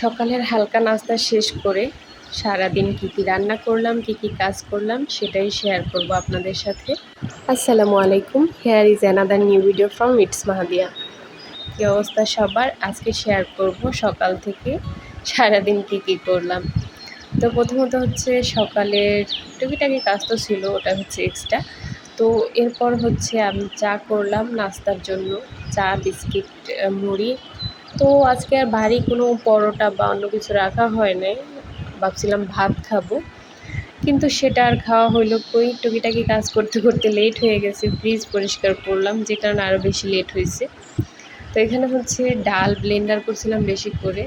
সকালের হালকা নাস্তা শেষ করে সারাদিন কী কী রান্না করলাম, কী কী কাজ করলাম, সেটাই শেয়ার করব আপনাদের সাথে। আসসালামু আলাইকুম here is another new video from it's Mahadiya কী অবস্থা সবার? আজকে শেয়ার করব সকাল থেকে সারাদিন কী কী করলাম। তো প্রথমত হচ্ছে সকালের টুকিটাকি কাজ তো ছিল, ওটা হচ্ছে এক্সট্রা তো এরপর হচ্ছে আমি চা করলাম নাস্তার জন্য, চা, বিস্কিট, মুড়ি তো আজকে আর ভারী কোনো পরোটা বা অন্য কিছু রাখা হয় নাই। ভাবছিলাম ভাত খাব। কিন্তু সেটা আর খাওয়া হইল কই? টুকিটাকি কাজ করতে করতে লেট হয়ে গেছে ফ্রিজ পরিষ্কার করলাম, যে কারণে আরও বেশি লেট হয়েছে তো এখানে হচ্ছে ডাল ব্লেন্ডার করছিলাম বেশি করে।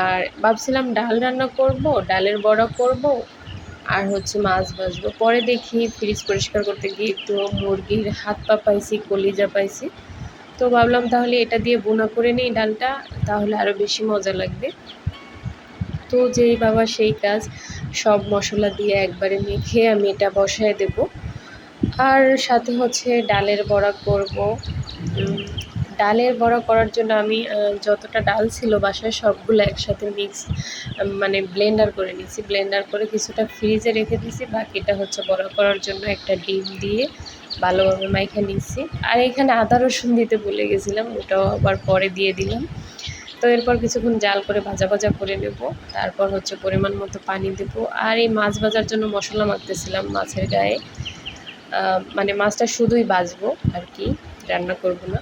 আর ভাবছিলাম ডাল রান্না করব, ডালের বড়া করব, আর হচ্ছে মাছ ভাজবো। পরে দেখি ফ্রিজ পরিষ্কার করতে গিয়ে একটু মুরগির হাত পা পাইছি, কলিজা পাইছি। তো ভাবলাম তাহলে এটা দিয়ে বোনা করে নিই ডালটা, তাহলে আরও বেশি মজা লাগবে। তো যেই বাবা সেই কাজ, সব মশলা দিয়ে একবারে মেখে আমি এটা বসায় দেব। আর সাথে হচ্ছে ডালের বড়া করব ডালের বড়া করার জন্য আমি যতটা ডাল ছিল বাসায় সবগুলো একসাথে মিক্স মানে ব্লেন্ডার করে নিয়েছি। ব্লেন্ডার করে কিছুটা ফ্রিজে রেখে দিয়েছি। বাকিটা হচ্ছে বড়া করার জন্য একটা ডিম দিয়ে ভালোভাবে মাইখে নিচ্ছি আর এখানে আদা রসুন দিতে ভুলে গেছিলাম, ওটাও আবার পরে দিয়ে দিলাম। তো এরপর কিছুক্ষণ জাল করে ভাজা ভাজা করে নেব। তারপর হচ্ছে পরিমাণ মতো পানি দেব। আর এই মাছ ভাজার জন্য মশলা মাখতেছিলাম মাছের গায়ে। মানে মাছটা শুধুই ভাজবো আর কি, রান্না করব না।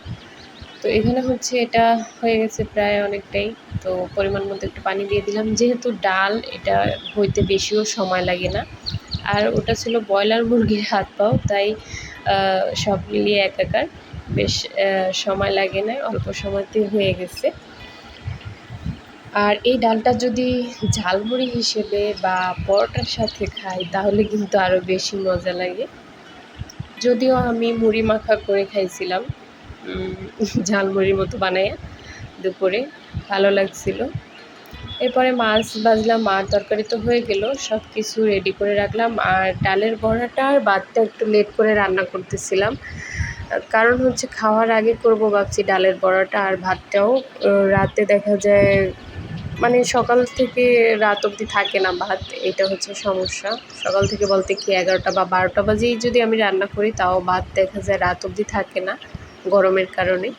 তো এখানে হচ্ছে এটা হয়ে গেছে প্রায় অনেকটাই। তো পরিমাণ মতো একটু পানি দিয়ে দিলাম। যেহেতু ডাল, এটা হইতে বেশিও সময় লাগে না। আর ওটা ছিল ব্রয়লার মুরগির হাত পাও, তাই সব মিলিয়ে একাকার। বেশ সময় লাগে না, অল্প সময়তেই হয়ে গেছে। আর এই ডালটা যদি ঝালমুড়ি হিসেবে বা পরোটার সাথে খাই, তাহলে কিন্তু আরও বেশি মজা লাগে। যদিও আমি মুড়ি মাখা করে খাইছিলাম ঝালমুড়ির মতো বানাইয়া দুপুরে ভালো লাগছিল। এরপরে মাছ ভাজলাম আর তরকারি তো হয়ে গেল সব কিছু রেডি করে রাখলাম। আর ডালের বড়াটা আর ভাতটা একটু লেট করে রান্না করতেছিলাম। কারণ হচ্ছে খাওয়ার আগে করব ভাবছি ডালের বড়াটা আর ভাতটাও। রাতে দেখা যায় মানে সকাল থেকে রাত অবধি থাকে না ভাত, এটা হচ্ছে সমস্যা। সকাল থেকে বলতে কি এগারোটা বা বারোটা বাজেই যদি আমি রান্না করি, তাও ভাত দেখা যায় রাত অবধি থাকে না। গরমের কারণে।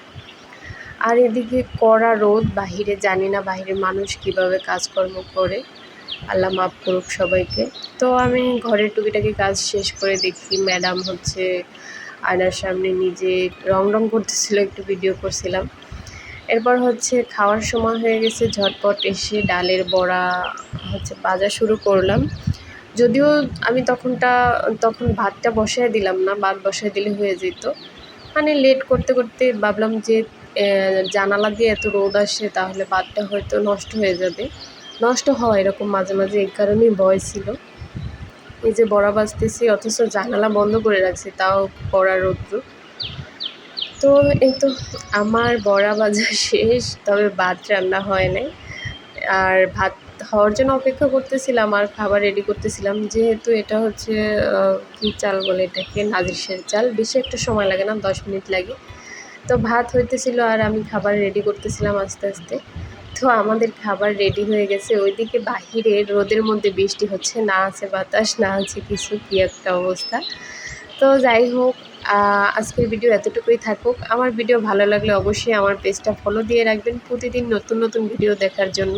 আর এদিকে কড়া রোদ, বাহিরে জানি না বাহিরের মানুষ কীভাবে কাজকর্ম করে। আল্লাহ মাফ করুক সবাইকে। তো আমি ঘরের টুকিটাকি কাজ শেষ করে দেখি, ম্যাডাম হচ্ছে আয়নার সামনে নিজে রং রং করতেছিল, একটু ভিডিও করছিলাম। এরপর হচ্ছে খাওয়ার সময় হয়ে গেছে, ঝটপট এসে ডালের বড়া হচ্ছে ভাজা শুরু করলাম। যদিও আমি তখনটা, তখন ভাতটা বসায় দিলাম না, ভাত বসায় দিলে হয়ে যেত। মানে লেট করতে করতে ভাবলাম যে জানালা দিয়ে এত রোদ আসে, তাহলে ভাতটা হয়তো নষ্ট হয়ে যাবে। নষ্ট হওয়া এরকম মাঝে মাঝে এই কারণেই ভয় ছিল। এই যে বড়া বাজতেছি, অথচ জানালা বন্ধ করে রাখছি, তাও পড়া রৌদ্র। তো এই তো আমার বড়া ভাজা শেষ, তবে ভাত রান্না হয় নাই। আর ভাত হওয়ার জন্য অপেক্ষা করতেছিলাম আর খাবার রেডি করতেছিলাম। যেহেতু এটা হচ্ছে কী চাল বলে এটাকে? নাজিরশের চাল। বেশি একটা সময় লাগে না, দশ মিনিট লাগে। তো ভাত হইতেছিল আর আমি খাবার রেডি করতেছিলাম আস্তে আস্তে। তো আমাদের খাবার রেডি হয়ে গেছে। ওইদিকে বাহিরে রোদের মধ্যে বৃষ্টি হচ্ছে। না আছে বাতাস, না আছে কিছু, কী একটা অবস্থা। তো যাই হোক আজকের ভিডিও এতটুকুই থাকুক। আমার ভিডিও ভালো লাগলে অবশ্যই আমার পেজটা ফলো দিয়ে রাখবেন। প্রতিদিন নতুন নতুন ভিডিও দেখার জন্য।